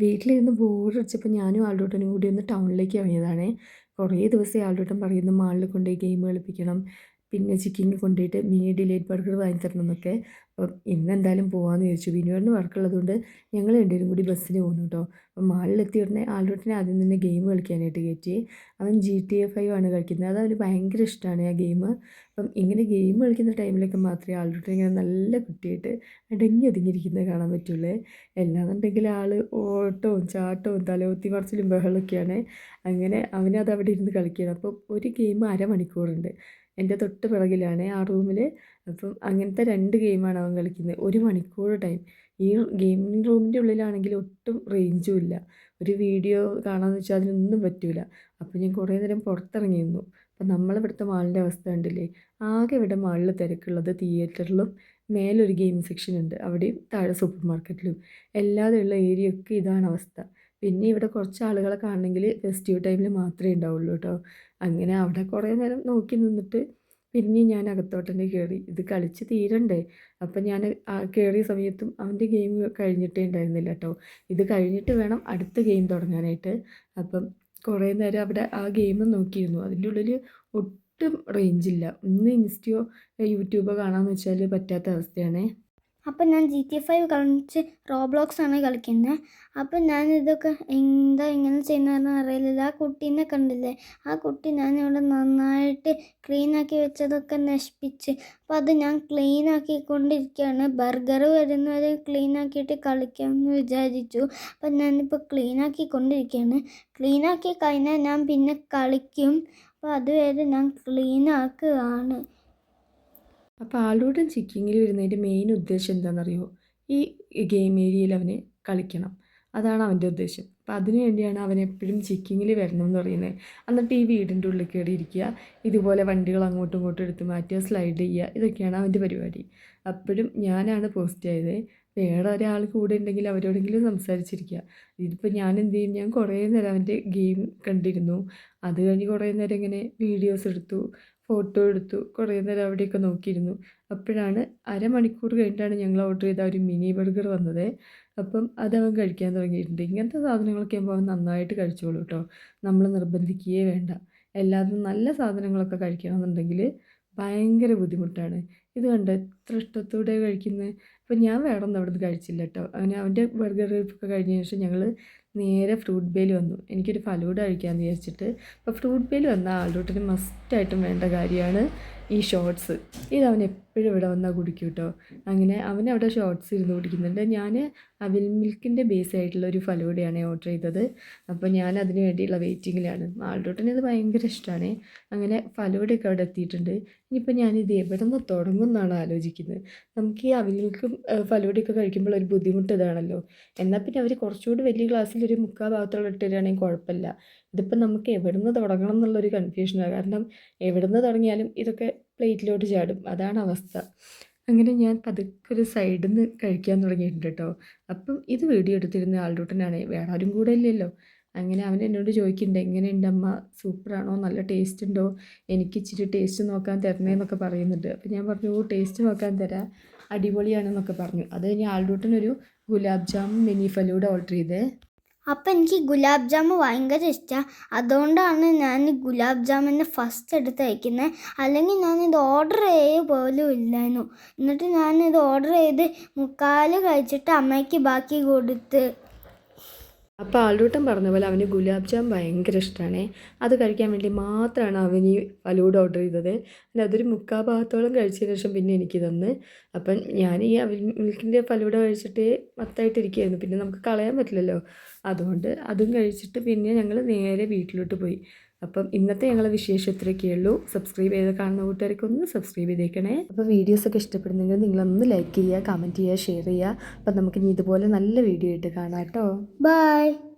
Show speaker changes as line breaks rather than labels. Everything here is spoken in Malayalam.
വീട്ടിലിരുന്ന് ബോറടിച്ചപ്പോൾ ഞാനും ആളുടോട്ടനും കൂടി ഒന്ന് ടൗണിലേക്ക് ഇറങ്ങിയതാണേ. കുറേ ദിവസമായി ആളുടോട്ടൻ പറയുന്നു മാളിൽ കൊണ്ടുപോയി ഗെയിം കളിപ്പിക്കണം. പിന്നെ ചിക്കിങ് കൊണ്ടുപോയിട്ട് മിനി ഡിലേറ്റ് ബർഗർ വാങ്ങി തരണം എന്നൊക്കെ. അപ്പം ഇന്ന് എന്തായാലും പോകാമെന്ന് ചോദിച്ചു വിനുവിന് വർക്കുള്ളതുകൊണ്ട് ഞങ്ങൾ രണ്ടുപേരും കൂടി ബസ്സിന് പോകുന്നു കേട്ടോ അപ്പം മാളിലെത്തി ഉടനെ ആളുടനെ ആദ്യം തന്നെ ഗെയിം കളിക്കാനായിട്ട് കയറ്റി. അവൻ ജി ടി എ ഫൈവ് ആണ് കളിക്കുന്നത്. അത് അവന് ഭയങ്കര ഇഷ്ടമാണ് ആ ഗെയിം അപ്പം ഇങ്ങനെ ഗെയിം കളിക്കുന്ന ടൈമിലൊക്കെ മാത്രമേ ആളുടെ ഇങ്ങനെ നല്ല കുട്ടിയായിട്ട് അടങ്ങി ഒതുങ്ങിയിരിക്കുന്നത് കാണാൻ പറ്റുള്ളൂ. എല്ലാന്നുണ്ടെങ്കിൽ ആൾ ഓട്ടവും ചാട്ടവും തലകുത്തി മറിച്ചിലും ബഹളമൊക്കെയാണ്. അങ്ങനെ അവനത് അവിടെ ഇരുന്ന് കളിക്കുകയാണ്. അപ്പോൾ ഒരു ഗെയിം അരമണിക്കൂറുണ്ട്. എന്റെ തൊട്ട് പിറകിലാണ് ആ റൂമിൽ അപ്പം അങ്ങനത്തെ രണ്ട് ഗെയിമാണ് അവൻ കളിക്കുന്നത്. ഒരു മണിക്കൂർ ടൈം. ഈ ഗെയിമിംഗ് റൂമിന്റെ ഉള്ളിലാണെങ്കിൽ ഒട്ടും റേഞ്ചും ഇല്ല. ഒരു വീഡിയോ കാണാമെന്ന് വെച്ചാൽ അതിനൊന്നും പറ്റില്ല അപ്പോൾ ഞാൻ കുറേ നേരം പുറത്തിറങ്ങി നിന്നു അപ്പം നമ്മളിവിടുത്തെ മാളിന്റെ അവസ്ഥ കണ്ടില്ലേ? ആകെ ഇവിടെ മാളിൽ തിരക്കുള്ളത് തിയേറ്ററിലും മേലൊരു ഗെയിം സെക്ഷൻ ഉണ്ട് അവിടെയും താഴെ സൂപ്പർ മാർക്കറ്റിലും. എല്ലാതുള്ള ഏരിയ ഒക്കെ ഇതാണ് അവസ്ഥ. പിന്നെ ഇവിടെ കുറച്ച് ആളുകളെ കാണണമെങ്കിൽ ഫെസ്റ്റീവ് ടൈമിൽ മാത്രമേ ഉണ്ടാവുള്ളൂ കേട്ടോ അങ്ങനെ അവിടെ കുറേ നേരം നോക്കി നിന്നിട്ട് പിന്നെ ഞാൻ അകത്തോട്ട് തന്നെ കയറി ഇത് കളിച്ച് തീരണ്ടേ. അപ്പം ഞാൻ കയറിയ സമയത്തും അവന്റെ ഗെയിം കഴിഞ്ഞിട്ടേ ഉണ്ടായിരുന്നില്ല കേട്ടോ ഇത് കഴിഞ്ഞിട്ട് വേണം അടുത്ത ഗെയിം തുടങ്ങാനായിട്ട്. അപ്പം കുറേ നേരം അവിടെ ആ ഗെയിം നോക്കിയിരുന്നു. അതിന്റെ ഉള്ളിൽ ഒട്ടും റേഞ്ചില്ല ഇന്ന് ഇൻസ്റ്റയോ യൂട്യൂബോ കാണാമെന്ന് വെച്ചാൽ പറ്റാത്ത അവസ്ഥയാണേ.
അപ്പം ഞാൻ ജി ടി ഫൈവ് കളിച്ച് റോബ്ലോക്സ് ആണ് കളിക്കുന്നത് അപ്പം ഞാൻ ഇതൊക്കെ എന്താ ഇങ്ങനെ ചെയ്യുന്നതെന്ന് അറിയില്ല. ആ കുട്ടീനെ കണ്ടില്ലേ? ആ കുട്ടി ഞാൻ ഇവിടെ നന്നായിട്ട് ക്ലീൻ ആക്കി വെച്ചതൊക്കെ നശിപ്പിച്ച്. അപ്പം അത് ഞാൻ ക്ലീൻ ആക്കിക്കൊണ്ടിരിക്കുകയാണ് ബർഗർ വരുന്നവരെ ക്ലീൻ ആക്കിയിട്ട് കളിക്കാമെന്ന് വിചാരിച്ചു. അപ്പം ഞാനിപ്പോൾ ക്ലീൻ ആക്കിക്കൊണ്ടിരിക്കുകയാണ് ക്ലീൻ ആക്കി കഴിഞ്ഞാൽ ഞാൻ പിന്നെ കളിക്കും. അപ്പോൾ അതുവരെ ഞാൻ ക്ലീൻ ആക്കുകയാണ്.
അപ്പോൾ ആളൂടൻ ചിക്കിങ്ങിൽ വരുന്നതിന്റെ മെയിൻ ഉദ്ദേശം എന്താണെന്നറിയോ ഈ ഗെയിം ഏരിയയിൽ അവന് കളിക്കണം. അതാണ് അവന്റെ ഉദ്ദേശം. അപ്പോൾ അതിനു വേണ്ടിയാണ് അവൻ എപ്പോഴും ചിക്കിങ്ങിൽ വരണം എന്ന് പറയുന്നത്. എന്നിട്ട് ഈ വീടിന്റെ ഉള്ളിൽ കയറി ഇരിക്കുക ഇതുപോലെ വണ്ടികൾ അങ്ങോട്ടും ഇങ്ങോട്ടും എടുത്ത് മാറ്റുക സ്ലൈഡ് ചെയ്യുക ഇതൊക്കെയാണ് അവന്റെ പരിപാടി. അപ്പോഴും ഞാനാണ് പോസ്റ്റ് ചെയ്തത്. വേറെ ഒരാൾ കൂടെ ഉണ്ടെങ്കിൽ അവരോടെങ്കിലും സംസാരിച്ചിരിക്കുക. ഇതിപ്പോൾ ഞാൻ എന്ത് ചെയ്യും? ഞാൻ കുറേ നേരം അവന്റെ ഗെയിം കണ്ടിരുന്നു. അത് കഴിഞ്ഞ് കുറേ നേരം ഇങ്ങനെ വീഡിയോസ് എടുത്തു. ഫോട്ടോ എടുത്തു. കുറേ നേരം അവിടെയൊക്കെ നോക്കിയിരുന്നു. അപ്പോഴാണ് അരമണിക്കൂർ കഴിഞ്ഞിട്ടാണ് ഞങ്ങൾ ഓർഡർ ചെയ്ത ഒരു മിനി ബർഗർ വന്നത്. അപ്പം അതവൻ കഴിക്കാൻ തുടങ്ങിയിട്ടുണ്ട്. ഇങ്ങനത്തെ സാധനങ്ങളൊക്കെ ആകുമ്പോൾ അവൻ നന്നായിട്ട് കഴിച്ചോളൂ കേട്ടോ നമ്മൾ നിർബന്ധിക്കുകയേ വേണ്ട. എല്ലാതും നല്ല സാധനങ്ങളൊക്കെ കഴിക്കണമെന്നുണ്ടെങ്കിൽ ഭയങ്കര ബുദ്ധിമുട്ടാണ്. ഇത് കണ്ട് എത്ര ഇഷ്ടത്തോടെ കഴിക്കുന്നത് അപ്പം ഞാൻ വേറെ ഒന്നും അവിടെ നിന്ന് കഴിച്ചില്ല കേട്ടോ അങ്ങനെ അവന്റെ ബർഗർ ഒക്കെ കഴിഞ്ഞ ശേഷം ഞങ്ങൾ നേരെ ഫ്രൂട്ട് ബേലി വന്നു. എനിക്കൊരു ഫലൂഡ കഴിക്കാമെന്ന് വിചാരിച്ചിട്ട്. അപ്പോൾ ഫ്രൂട്ട് ബേലി വന്ന ആളുടെ മസ്റ്റായിട്ടും വേണ്ട കാര്യമാണ്. ഈ ഷോർട്സ് ഇത് അവൻ എപ്പോഴും ഇവിടെ വന്നാൽ കുടിക്കും കേട്ടോ അങ്ങനെ അവൻ അവിടെ ഷോർട്സ് ഇരുന്ന് കുടിക്കുന്നുണ്ട്. ഞാൻ അവിൽ മിൽക്കിന്റെ ബേസ് ആയിട്ടുള്ള ഒരു ഫലൂഡയാണ് ഓർഡർ ചെയ്തത്. അപ്പോൾ ഞാൻ അതിന് വേണ്ടിയുള്ള വെയിറ്റിങ്ങിലാണ് ആൾഡോട്ടിന് ഇത് ഭയങ്കര ഇഷ്ടമാണ് അങ്ങനെ ഫലൂഡയൊക്കെ അവിടെ എത്തിയിട്ടുണ്ട്. ഇനിയിപ്പോൾ ഞാനിത് എവിടെ നിന്ന് തുടങ്ങും എന്നാണ് ആലോചിക്കുന്നത്. നമുക്ക് ഈ അവിൽ മിൽക്കും ഫലൂഡയൊക്കെ കഴിക്കുമ്പോൾ ഒരു ബുദ്ധിമുട്ട് ഇതാണല്ലോ എന്നാൽ പിന്നെ അവർ കുറച്ചുകൂടി വലിയ ഗ്ലാസ്സിൽ ഒരു മുക്കാൽ ഭാഗത്തോളം ഇട്ടുതരികയാണെങ്കിൽ കുഴപ്പമില്ല. ഇതിപ്പോൾ നമുക്ക് എവിടെ നിന്ന് തുടങ്ങണം എന്നുള്ളൊരു കൺഫ്യൂഷനാണ് കാരണം എവിടെ നിന്ന് തുടങ്ങിയാലും ഇതൊക്കെ പ്ലേറ്റിലോട്ട് ചാടും. അതാണ് അവസ്ഥ. അങ്ങനെ ഞാൻ പതുക്കെ ഒരു സൈഡിൽ നിന്ന് കഴിക്കാൻ തുടങ്ങിയിട്ടുണ്ട് കേട്ടോ. അപ്പം ഇത് വീഡിയോ എടുത്തിരുന്ന ആളുടൂട്ടനാണ് വേറെ ആരും കൂടെ ഇല്ലല്ലോ. അങ്ങനെ അവൻ എന്നോട് ചോദിക്കുന്നുണ്ട് എങ്ങനെയുണ്ട് അമ്മ? സൂപ്പറാണോ? നല്ല ടേസ്റ്റ് ഉണ്ടോ? എനിക്ക് ഇച്ചിരി ടേസ്റ്റ് നോക്കാൻ തരണേന്നൊക്കെ പറയുന്നുണ്ട്. അപ്പം ഞാൻ പറഞ്ഞു ടേസ്റ്റ് നോക്കാൻ തരാം. അടിപൊളിയാണെന്നൊക്കെ പറഞ്ഞു. അത് കഴിഞ്ഞ് ഒരു ഗുലാബ് ജാമും മിനി ഫലൂടെ ഓർഡർ ചെയ്തേ.
അപ്പം എനിക്ക് ഗുലാബ് ജാമു ഭയങ്കര ഇഷ്ടമാണ് അതുകൊണ്ടാണ് ഞാൻ ഗുലാബ് ജാമുനെ ഫസ്റ്റ് എടുത്ത് വയ്ക്കുന്നത് അല്ലെങ്കിൽ ഞാനിത് ഓർഡർ ചെയ്യുക പോലും ഇല്ലായിരുന്നു. എന്നിട്ട് ഞാനിത് ഓർഡർ ചെയ്ത് മുക്കാൽ കഴിച്ചിട്ട് അമ്മയ്ക്ക് ബാക്കി കൊടുത്ത്
അപ്പോൾ ആളൂട്ടൻ പറഞ്ഞ പോലെ അവന് ഗുലാബ് ജാം ഭയങ്കര ഇഷ്ടമാണ് അത് കഴിക്കാൻ വേണ്ടി മാത്രമാണ് അവൻ ഈ ഫലൂഡ ഓർഡർ ചെയ്തത്. പിന്നെ അതൊരു മുക്കാൽ ഭാഗത്തോളം കഴിച്ചതിന് ശേഷം പിന്നെ എനിക്ക് തന്ന്. അപ്പം ഞാൻ ഈ അവൻ മിൽക്കിന്റെ ഫലൂഡ കഴിച്ചിട്ട് മത്തായിട്ടിരിക്കുകയായിരുന്നു. പിന്നെ നമുക്ക് കളയാൻ പറ്റില്ലല്ലോ. അതുകൊണ്ട് അതും കഴിച്ചിട്ട് പിന്നെ ഞങ്ങൾ നേരെ വീട്ടിലോട്ട് പോയി. അപ്പം ഇന്നത്തെ ഞങ്ങളെ വിശേഷം ഇത്രയൊക്കെ ഉള്ളൂ. സബ്സ്ക്രൈബ് ചെയ്ത് കാണുന്ന കൂട്ടുകാർക്ക് ഒന്ന് സബ്സ്ക്രൈബ് ചെയ്തേക്കണേ. അപ്പോൾ വീഡിയോസൊക്കെ ഇഷ്ടപ്പെടുന്നെങ്കിൽ നിങ്ങളൊന്ന് ലൈക്ക് ചെയ്യുക കമന്റ് ചെയ്യുക ഷെയർ ചെയ്യുക. അപ്പം നമുക്ക് ഇനി ഇതുപോലെ നല്ല വീഡിയോ ആയിട്ട് കാണാം കേട്ടോ.
ബൈ